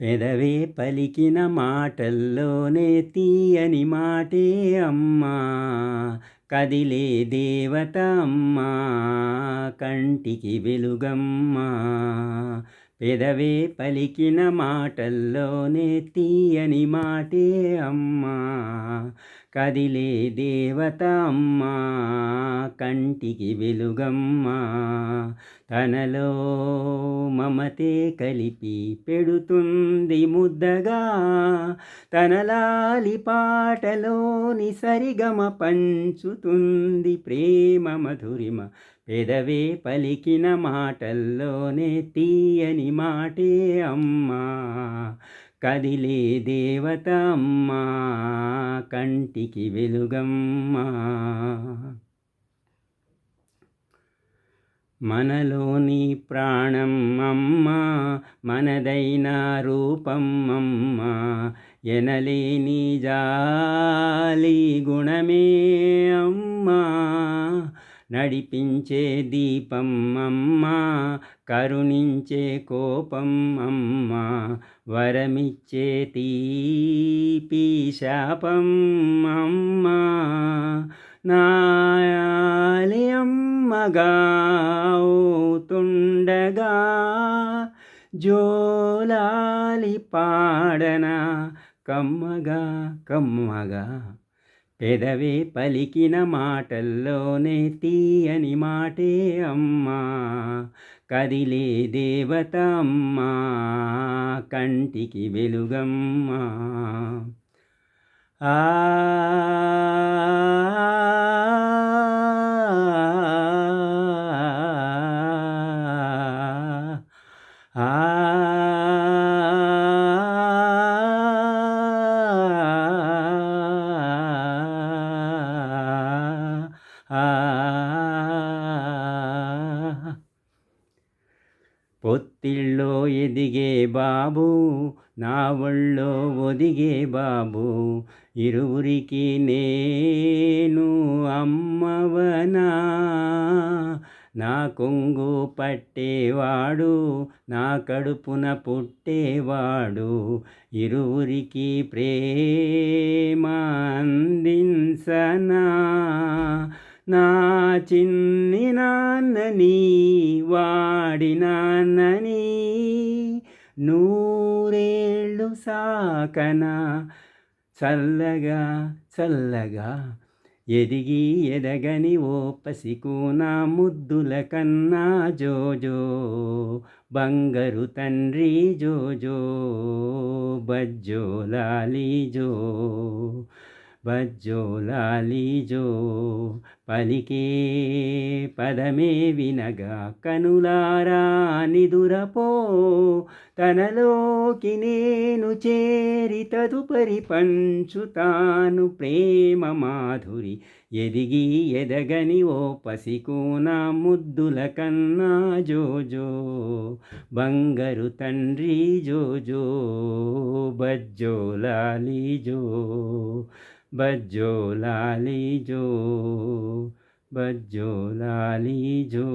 పెదవే పలికిన మాటల్లోనే తీయని మాటే అమ్మా. కదిలే దేవత అమ్మా. కంటికి వెలుగమ్మా. పెదవే పలికిన మాటల్లోనే తీయని మాటే అమ్మా. కదిలే దేవత అమ్మ కంటికి వెలుగమ్మా. తనలో మమతే కలిపి పెడుతుంది ముద్దగా. తనలాలి పాటలోని సరిగమ పంచుతుంది ప్రేమ మధురిమ. పెదవే పలికిన మాటల్లోనే తీయని మాటే అమ్మా. కదిలే దేవత అమ్మా కంటికి వెలుగమ్మా. మనలోని ప్రాణం అమ్మా మనదైన రూపం అమ్మా ఎనలేని జాలి గుణమే అమ్మా. నడిపించే దీపం అమ్మా కరుణించే కోపం అమ్మా వరమిచ్చే తీపి శాపం అమ్మా. నాయాలి అమ్మగా జోలాలి పాడన కమ్మగా కమ్మగా. పెదవే పలికిన మాటల్లోనే తీయని మాటే అమ్మా. కదిలే దేవత అమ్మా కంటికి వెలుగమ్మా. ఆ ఒత్తిళ్ళో ఎదిగే బాబు నా ఒళ్ళో ఒదిగే బాబు. ఇరువురికి నేను అమ్మవనా? నా కొంగు పట్టేవాడు నా కడుపున పుట్టేవాడు. ఇరువురికి ప్రేమ అందించనా? నా చిన్ని నాన్నని వాడినాన్నని నూరేళ్ళు సాకన. చల్లగా చల్లగా ఎదిగి ఎదగని ఓ పసికూనా ముద్దుల కన్నా జోజో. బంగరు తండ్రి జోజో బజ్జో లాలి జో. బజ్జో లాలీజో పలికే పదమే వినగా కనులారా నిదురపో. తనలోకి నేను చేరి తదుపరి పంచుతాను ప్రేమ మాధురి. ఎదిగి ఎదగని ఓ పసికూన ముద్దుల కన్నా జోజో. బంగరు తండ్రి జోజో బజ్జో జో బజ్జో లాలి జో బజ్జో లాలి జో